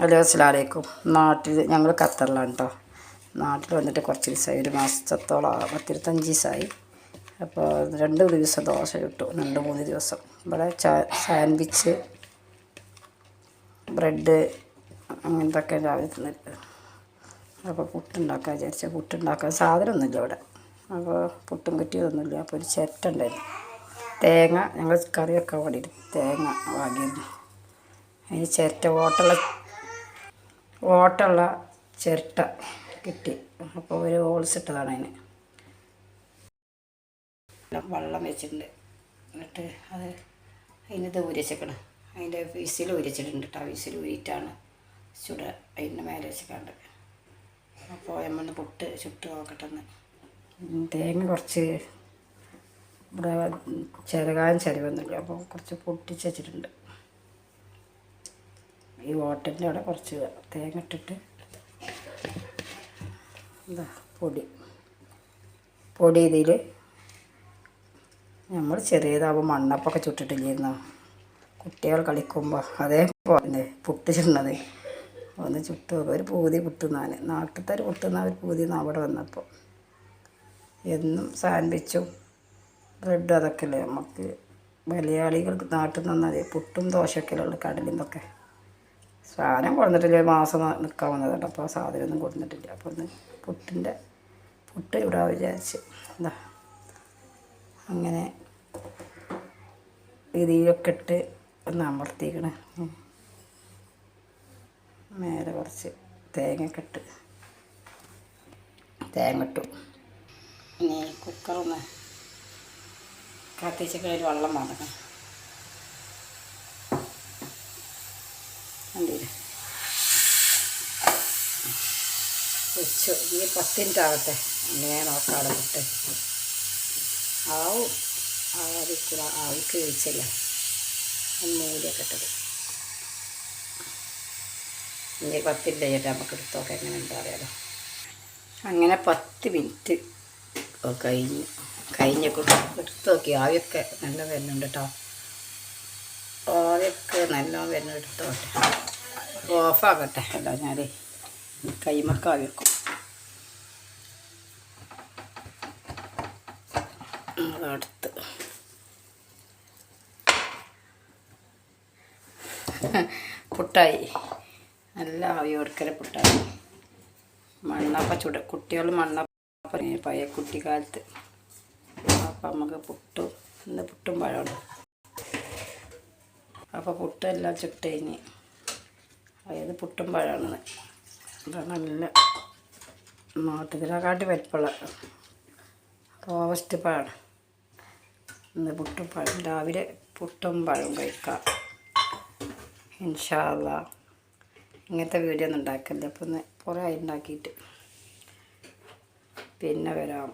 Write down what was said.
Hello അസ്സലാമലൈക്കും. നാട്ടിൽ ഞങ്ങൾ ഖത്തറിലാണ് കേട്ടോ നാട്ടിൽ വന്നിട്ട് കുറച്ച് ദിവസമായി ഒരു മാസത്തോളം പത്തിരുപത്തഞ്ച് ദിവസമായി. അപ്പോൾ രണ്ട് ദിവസം ദോശ കിട്ടും രണ്ട് മൂന്ന് ദിവസം. ഇവിടെ സാൻഡ്വിച്ച് ബ്രെഡ് അങ്ങനത്തൊക്കെ രാവിലെ തിന്നിട്ട്. അപ്പോൾ പുട്ടുണ്ടാക്കാൻ വിചാരിച്ച പുട്ടുണ്ടാക്കാൻ സാധനമൊന്നുമില്ല ഇവിടെ. അപ്പോൾ പുട്ടും കിട്ടിയതൊന്നുമില്ല. അപ്പോൾ ഒരു ചിരട്ട ഉണ്ടായിരുന്നു തേങ്ങ ഞങ്ങൾ കറി വെക്കാൻ തേങ്ങ വാങ്ങിയിരുന്നു. അതിന് ചിരട്ട ഓട്ടുള്ള ഓട്ടുള്ള ചിരട്ട കിട്ടി. അപ്പോൾ ഒരു ഹോൾസ് ഇട്ടതാണ് അതിന്. വെള്ളം- വെച്ചിട്ടുണ്ട്. എന്നിട്ട് അത് അതിനത് ഊരിച്ചേക്കണം അതിന്റെ വിസിൽ ഊരിച്ചിട്ടുണ്ട് കേട്ടോ. വിസിൽ ഊരിയിട്ടാണ് ചുട അതിന്റെ മേലെ വെച്ചിട്ടുണ്ട് അപ്പോൾ നമ്മൾ പുട്ട് ചുട്ട് നോക്കട്ടെ തേങ്ങ കുറച്ച് ഇവിടെ ചിരകാൻ അപ്പോൾ കുറച്ച് പൊട്ടിച്ച് വെച്ചിട്ടുണ്ട്. ഈ ഓട്ടന്റെ അവിടെ കുറച്ച് തേങ്ങ ഇട്ടിട്ട് എന്താ പൊടി. പൊടി ഇതിൽ നമ്മൾ ചെറിയതാകുമ്പോൾ മണ്ണപ്പൊക്കെ ചുട്ടിട്ടില്ലായിരുന്നു കുട്ടികൾ കളിക്കുമ്പോൾ അതേപോലെ പുട്ട് ചുടുന്നത് ഒന്ന് ചുട്ട് ഒരു പൂതി പുട്ടുന്നാൻ നാട്ടിലത്തെ ഒരു പുട്ടുന്ന ഒരു പൂതി അവിടെ വന്നപ്പോൾ എന്നും സാൻഡ്വിച്ചും ബ്രെഡും അതൊക്കെ അല്ലേ നമുക്ക് മലയാളികൾക്ക് നാട്ടിൽ നിന്നാൽ പുട്ടും ദോശയൊക്കെ ഉള്ളു കടലിൽ നിന്നൊക്കെ സാധനം കൊടുത്തിട്ടില്ല ഒരു മാസം നിൽക്കാൻ വന്നതുണ്ട് അപ്പോൾ സാധനമൊന്നും കൊടുത്തിട്ടില്ല അപ്പോൾ ഒന്ന് പുട്ടിന്റെ പുട്ട് ഇവിടെ വിചാരിച്ച്. എന്താ അങ്ങനെ രീതിയിലൊക്കെ ഇട്ട് ഒന്ന് അമർത്തിക്കണേ. മേലെ കുറച്ച് തേങ്ങയൊക്കെ ഇട്ട് തേങ്ങ ഇട്ടു. ഇനി കുക്കറൊന്ന് കത്തിച്ചൊക്കെ വെള്ളം വന്നിക്കണം കണ്ടില്ലേ? വെച്ചു ഈ പത്ത് മിനിറ്റ് ആവട്ടെ. അങ്ങനെ നോക്കാതെ വിട്ട് ആവും. ആവാതിരിക്കുക ആവി കഴിച്ചില്ല ഒന്ന് മൂടിയൊക്കെ ഇട്ടത്. ഇനി പത്തിന്റെ ചേട്ടാ നമുക്ക് എടുത്തോക്കെ. എങ്ങനെ എന്താ അറിയാലോ. അങ്ങനെ പത്ത് മിനിറ്റ് കഴിഞ്ഞു. കഴിഞ്ഞൊക്കെ എടുത്ത് നോക്കി. ആവിയൊക്കെ നല്ല വരുന്നുണ്ട് കേട്ടോ. ആവിയൊക്കെ നല്ല വരുന്ന എടുത്തോട്ടെ ഓഫാക്കട്ടെ അല്ല ഞാൻ കൈമക്ക വെക്കും. അടുത്ത്. പുട്ടായി. നല്ല ആവി കൊടുക്കൽ പുട്ടായി. മണ്ണപ്പ ചുട കുട്ടികൾ മണ്ണപ്പ പഴയ കുട്ടിക്കാലത്ത്. അപ്പം നമുക്ക് പുട്ടും ഇന്ന് പുട്ടും പഴമാണ് അപ്പോൾ പുട്ടെല്ലാം ചുട്ട് അതായത് പുട്ടും പഴമാണ്. അതാണ് നല്ല നാട്ടുകാട്ടി വലിപ്പമുള്ള റോസ്റ്റ് പഴമാണ് ഇന്ന് പുട്ടും പഴം. രാവിലെ പുട്ടും പഴം കഴിക്കാം. ഇൻഷാല്ല ഇങ്ങനത്തെ വീഡിയോ ഒന്നും ഉണ്ടാക്കല്ലേ അപ്പം ഒന്ന് കുറേ ആയി ഉണ്ടാക്കിയിട്ട് പിന്നെ വരാം.